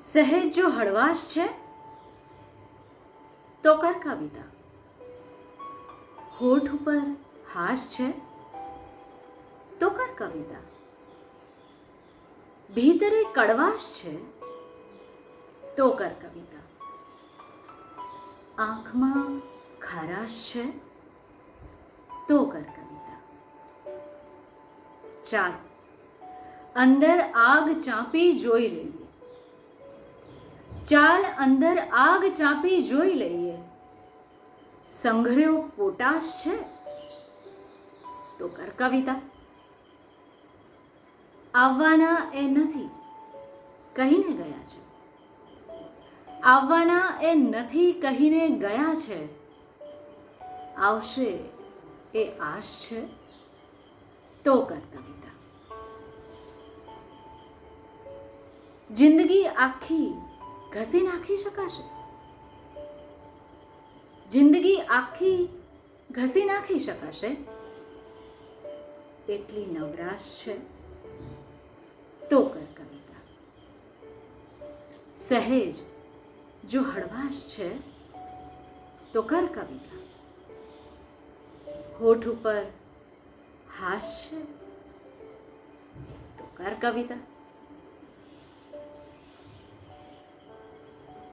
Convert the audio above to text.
સહેજ જો હળવાશ છે, તો કર કવિતા હોઠ ઉપર હાશ છે, તો કર કવિતા ભીતરે કડવાશ છે, તો કર કવિતા આંખમાં ખારાશ છે, તો કર કવિતા ચાલ, અંદર આગ ચાંપી જોઈ લઈએ. ચાલ અંદર આગ ચાંપી જોઈ લઈએ. સંઘર્યો પોટાશ છે? તો કર કવિતા. આવવાના એ નથી, કહીને ગયા છે. આવવાના એ નથી, કહીને ગયા છે. આવશે એ આશ છે? તો કર કવિતા. જિંદગી આખી ઘસી નાખી શકાશે જિંદગી આખી ઘસી નાખી શકાશે એટલી નવરાશ છે તો કર કવિતા સહેજ જો હળવાશ છે તો કર કવિતા હોઠ ઉપર હાશ છે તો કર કવિતા